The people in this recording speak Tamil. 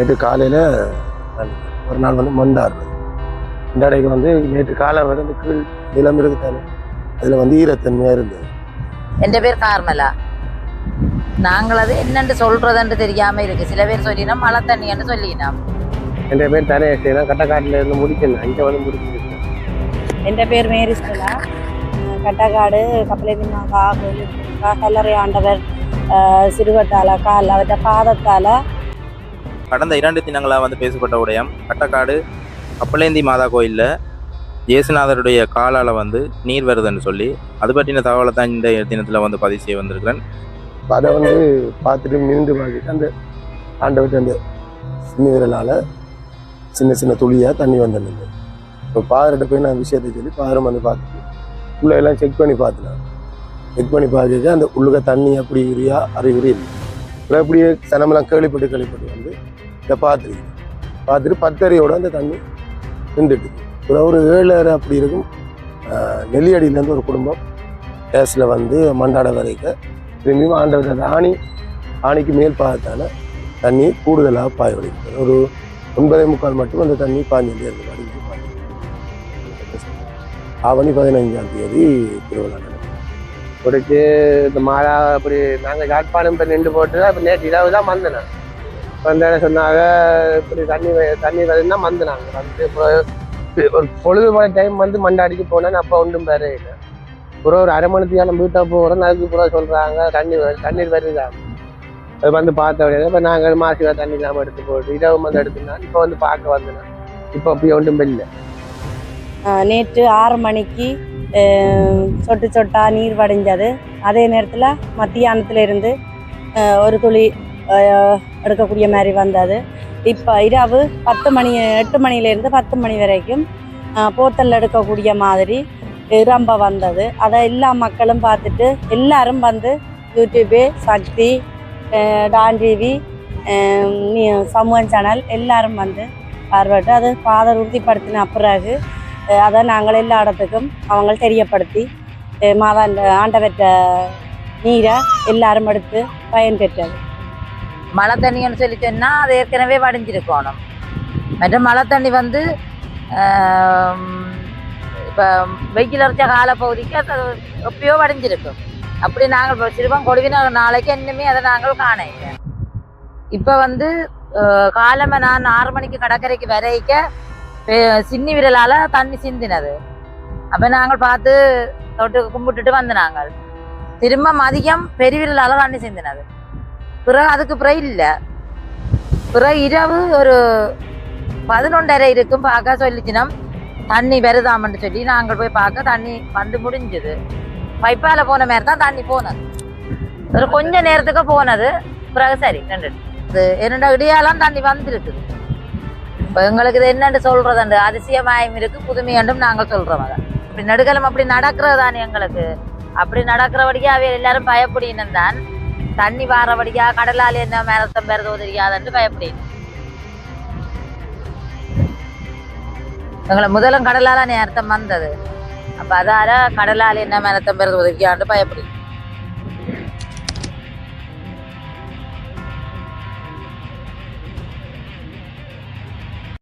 நேற்று காலையில் ஒரு நாள் வந்து மொண்டார் இந்த அடைக்கு வந்து நேற்று காலை வரை கீழ் நிலம் இருக்குதானே? அதில் வந்து ஈரத்தன்மையாக இருந்தது. என் பேர் கார்மலா? நாங்கள் அது என்னென்று சொல்கிறதுன்னு தெரியாமல் இருக்குது சில பேர் சொல்லினோம் மழை தண்ணின்னு சொல்லினோம். என் பேர் தனேஷ் கட்டக்காட்டில் இருந்து முடிக்கல. இங்கே வந்து முடிச்சிருக்கு என் பேர் மேரிஸ்டலா? கட்டக்காடு கப்பலேபின்னாக்கா கல்லறை ஆண்டவர் சிறுவட்டால கால் அவற்ற பாதத்தால் கடந்த இரண்டு தினங்களாக வந்து பேசப்பட்ட உடையம் கட்டக்காடு கப்பலேந்தி மாதா கோயிலில் இயேசுநாதருடைய காலால் வந்து நீர் வருதுன்னு சொல்லி அது பற்றின தகவலை தான் இந்த தினத்தில் வந்து பதிவு செய்ய வந்திருக்கிறேன். அதை வந்து பார்த்துட்டு நின்று பார்த்துட்டு அந்த ஆண்டவர்கிட்ட அந்த சின்ன விரலால் சின்ன சின்ன துளியாக தண்ணி வந்துருந்தது. இப்போ பாதர்கிட்ட போய் நான் விஷயத்தை சொல்லி பாதரம் வந்து பார்த்துட்டு உள்ள எல்லாம் செக் பண்ணி பார்த்துனேன் செக் பண்ணி பார்த்துட்டு அந்த உள்ளுக தண்ணி அப்படி உரியா அறிகுறி இல்லை. அப்புறம் அப்படியே சனமெல்லாம் கேள்விப்பட்டு கேள்விப்பட்டு வந்து இதை பார்த்துருக்கு பார்த்துட்டு பத்தரையோட அந்த தண்ணி நின்றுட்டு. ஒரு ஏழரை அப்படி இருக்கும். நெல்லியடியிலேருந்து ஒரு குடும்பம் கேஸில் வந்து மண்டாட வரைக்கும் திரும்பியும் ஆண்டவர் அந்த ஆணி ஆணிக்கு மேல் பாகத்தால் தண்ணி கூடுதலாக பாய வலிக்கிறது ஒரு ஒன்பதே முக்கால் மட்டும் அந்த தண்ணி பாஞ்சலி அந்த அடிக்கடி ஆவணி பதினைஞ்சாம் தேதி திருவிழா நடக்கும். பிடிச்சி இந்த மாலா அப்படி நாங்கள் யாழ்ப்பாணம் இப்போ நின்று போட்டு இப்போ நேற்று இரவு தான் வந்தேன் வந்தேன்னு சொன்னாங்க இப்படி தண்ணி வ- தண்ணி வருதுன்னா நாங்கள் வந்து இப்போ ஒரு பொழுது போன டைம் வந்து மண்டாடிக்கு போனேன் அப்போ ஒன்றும் வேற இல்லை. அப்புறம் ஒரு அரை மணிக்கு நம்ம வீட்டை போகிறோம் அதுக்கு அப்புறம் சொல்கிறாங்க தண்ணி தண்ணீர் வருதான் அது வந்து பார்த்த உடனே இப்போ நாங்கள் மாசிவா தண்ணி இல்லாமல் எடுத்து போட்டு இரவு வந்து எடுத்துனா இப்போ வந்து பார்க்க வந்தேன். இப்போ அப்படியே ஒன்றும் இல்லை. நேற்று ஆறு மணிக்கு சொட்டு சொட்டா நீர் வடிஞ்சது அதே நேரத்தில் மத்தியானத்துல இருந்து ஒரு துளி எடுக்கக்கூடிய மாதிரி வந்தது. இப்போ இரவு பத்து மணி எட்டு மணிலேருந்து பத்து மணி வரைக்கும் போத்தல் எடுக்கக்கூடிய மாதிரி ரொம்ப வந்தது. அதை எல்லா மக்களும் பார்த்துட்டு எல்லாரும் வந்து யூடியூபு சக்தி டான் டிவி சமூகம் சேனல் எல்லாரும் வந்து பார்வையிட்டு அது ஃபாதர் உறுதிப்படுத்தின பிறகு அதை நாங்கள் எல்லா இடத்துக்கும் அவங்க தெரியப்படுத்தி மாதாண்ட மாதா ஆண்டவற்ற நீரை எல்லாரும் எடுத்து பயன்பெற்றது மழை தண்ணின்னு சொல்லி சொன்னால் அது ஏற்கனவே வடிஞ்சிருக்கணும். மற்ற மழை தண்ணி வந்து இப்போ வெயில் அரைச்ச கால பகுதிக்கு அது எப்பயோ வடிஞ்சிருக்கும். அப்படி நாங்கள் வச்சுருப்போம் கொடுவின நாளைக்கு இன்னுமே அதை நாங்கள் காண இப்போ வந்து அஹ், காலமே நான் ஆறு மணிக்கு கடற்கரைக்கு வரைக்க பெ- சின்னி விரலால தண்ணி சிந்தினது. அப்போ நாங்கள் பார்த்து தொட்டு கும்பிட்டுட்டு வந்து நாங்கள் திரும்ப மதியம் பெருவிரலால தண்ணி சிந்தினது. பிறகு அதுக்கு பிறகு இல்லை. பிறகு இரவு ஒரு பதினொன்றரை இருக்கும் பார்க்க சொல்லிச்சுனா தண்ணி வருதாமன்னு சொல்லி நாங்கள் போய் பார்க்க தண்ணி வந்து முடிஞ்சது. பைப்பால் போன மாதிரி தான் தண்ணி போனது. ஒரு கொஞ்ச நேரத்துக்கு போனது. பிறகு சரி ரெண்டு. இது இடையாலாம் இடியாலாம் தண்ணி வந்துருக்குது. இப்போ எங்களுக்கு இது என்னென்று சொல்றதுண்டு? அதிசயமாயும் இருக்கு புதுமையண்டும் நாங்கள் சொல்றோம் அதை. இப்படி நடுக்கலம் அப்படி நடக்கிறது தானே எங்களுக்கு. அப்படி நடக்கிறபடியே அவர் எல்லாரும் பயப்படினும் தான் தண்ணி வாரபடியா கடலால் என்ன மேலத்தம் பெறதோ தெரியாதுன்னு பயப்படுது எங்களை முதலும் கடலால நேரத்தம் வந்தது. அப்ப அதால கடலால் என்ன மேலத்தம் பெறதோ தெரியாண்டு பயப்படி